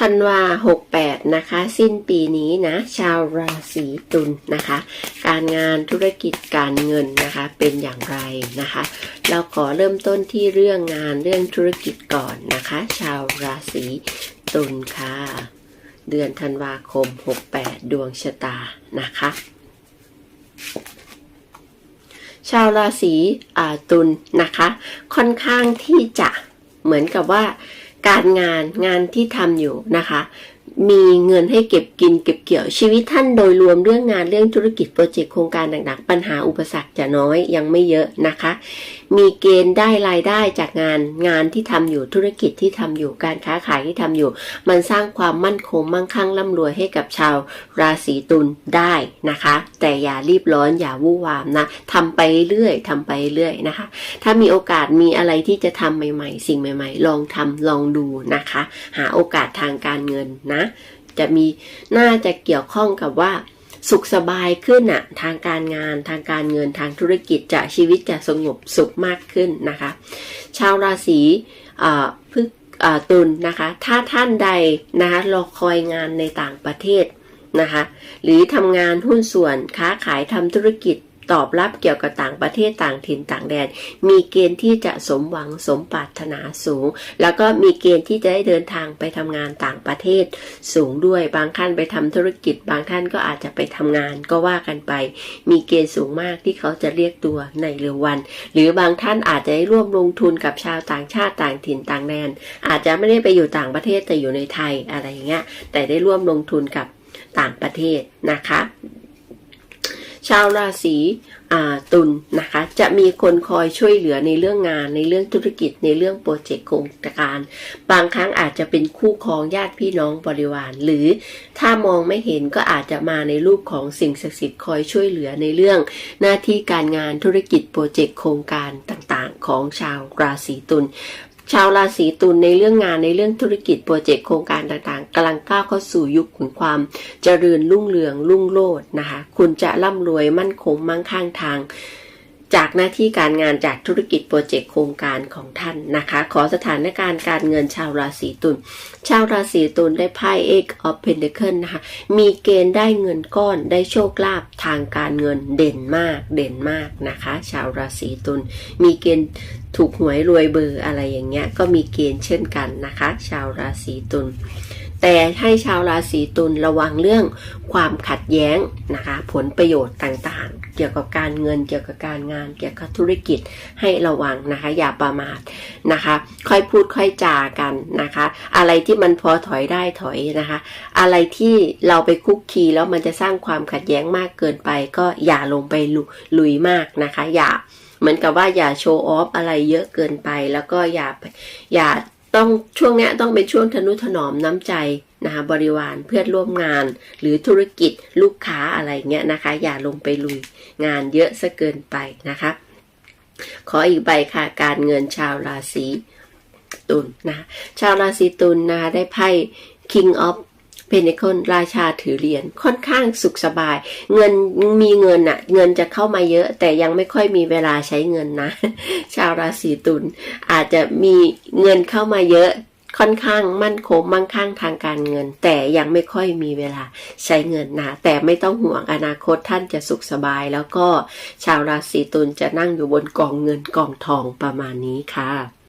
ธันวา68 นะคะ สิ้นปีนี้นะ ชาวราศีตุลนะคะ การงานธุรกิจการเงินนะคะ เป็นอย่างไรนะคะ เราขอเริ่มต้นที่เรื่องงานเรื่องธุรกิจก่อนนะคะ ชาวราศีตุลค่ะ เดือนธันวาคม 68 ดวงชะตานะคะ ชาวราศีอ่าตุลนะคะ ค่อนข้างที่จะเหมือนกับว่า การงานงานที่ทำอยู่นะคะ มีเงินให้เก็บกินเก็บเกี่ยวชีวิตท่านโดยรวมเรื่องงานเรื่องธุรกิจโปรเจกต์โครงการต่างๆ ปัญหาอุปสรรคจะน้อยยังไม่เยอะนะคะ มีเกณฑ์ได้รายได้จากงานงานที่ทำอยู่ธุรกิจที่ทำอยู่การค้าขายที่ทำอยู่ มันสร้างความมั่นคงมั่งคั่งร่ำรวยให้กับชาวราศีตุลได้นะคะ แต่อย่ารีบร้อนอย่าวู่วามนะทำไปเรื่อยทำไปเรื่อยนะคะ ถ้ามีโอกาสมีอะไรที่จะทำใหม่ ๆ สิ่งใหม่ ๆ ลองทำลองดูนะคะ หาโอกาสทางการเงินนะจะมีน่าจะเกี่ยวข้องกับว่าสุขสบายขึ้นอะทางการงานทางการเงินทางธุรกิจจะชีวิตจะสงบสุขมากขึ้นนะคะ ชาวราศีพฤกตุลนะคะ ถ้าท่านใดนะคะรอคอยงานในต่างประเทศนะคะ หรือทำงานหุ้นส่วนค้าขายทำธุรกิจ ตอบรับเกี่ยวกับต่างประเทศต่างถิ่นต่างแดน มีเกณฑ์ที่จะสมหวังสมปรารถนาสูง แล้วก็มีเกณฑ์ที่จะได้เดินทางไปทำงานต่างประเทศสูงด้วย บางท่านไปทำธุรกิจ บางท่านก็อาจจะไปทำงานก็ว่ากันไป มีเกณฑ์สูงมากที่เขาจะเรียกตัวในเร็ววัน หรือบางท่านอาจจะได้ร่วมลงทุนกับชาวต่างชาติต่างถิ่นต่างแดน อาจจะไม่ได้ไปอยู่ต่างประเทศแต่อยู่ในไทยอะไรอย่างเงี้ย แต่ได้ร่วมลงทุนกับต่างประเทศนะคะ ชาวราศีตุลนะคะ จะมีคนคอยช่วยเหลือในเรื่องงาน ในเรื่องธุรกิจในเรื่องโปรเจกต์โครงการ บางครั้งอาจจะเป็นคู่ครองญาติพี่น้องบริวาร หรือถ้ามองไม่เห็นก็อาจจะมาในรูปของสิ่งศักดิ์สิทธิ์คอยช่วยเหลือในเรื่อง หน้าที่การงานธุรกิจโปรเจกต์โครงการต่างๆ ของชาวราศีตุล ชาวราศีตุลในเรื่องงานในเรื่องธุรกิจโปรเจกต์โครงการต่างๆกำลังก้าวเข้าสู่ยุคของความเจริญรุ่งเรืองรุ่งโรจน์นะคะ คุณจะร่ำรวยมั่นคงมั่งคั่งทาง จากหน้าที่การงานจากธุรกิจโปรเจกต์โครงการของท่านนะคะ ขอสถานการณ์การเงินชาวราศีตุลชาวราศีตุลได้ไพ่ Eight of Pentacle นะคะมีเกณฑ์ได้เงินก้อนได้โชคลาภทางการเงินเด่นมากเด่นมากนะคะ ชาวราศีตุลมีเกณฑ์ถูกหวยรวยเบอร์อะไรอย่างเงี้ยก็มีเกณฑ์เช่นกันนะคะ ชาวราศีตุล แต่ให้ชาวราศีตุลระวังเรื่องความขัดแย้งนะคะ ผลประโยชน์ต่างๆ เกี่ยวกับการเงินเกี่ยวกับการงาน เกี่ยวกับธุรกิจให้ระวังนะคะ อย่าประมาทนะคะ ค่อยพูดค่อยจากันนะคะ อะไรที่มันพอถอยได้ถอยนะคะ อะไรที่เราไปคุกคีแล้วมันจะสร้างความขัดแย้งมากเกินไป ก็อย่าลงไปลุลุยมากนะคะ อย่าเหมือนกับว่าอย่าโชว์ออฟอะไรเยอะเกินไปแล้วก็อย่าอย่า ต้องช่วงนี้ต้องเป็นช่วงทนุถนอมน้ำใจนะคะบริวารเพื่อนร่วมงาน หรือธุรกิจลูกค้าอะไรเงี้ยนะคะ อย่าลงไปลุยงานเยอะซะเกินไปนะคะ ขออีกใบค่ะการเงินชาวราศีตุลนะคะชาวราศีตุลนะคะได้ไพ่ King of เพนค l ราชาถือเหรียญค่อนข้างสุขสบาย เงินมีเงินอะเงินจะเข้ามาเยอะ แต่ยังไม่ค่อยมีเวลาใช้เงินนะ ชาวราศีตุลอาจจะมีเงินเข้ามาเยอะค่อนข้างมั่นคงมั่งคั่งทางการเงิน แต่ยังไม่ค่อยมีเวลาใช้เงินนะ แต่ไม่ต้องห่วงอนาคตท่านจะสุขสบาย แล้วก็ชาวราศีตุลจะนั่งอยู่บนกองเงินกองทองประมาณนี้ค่ะ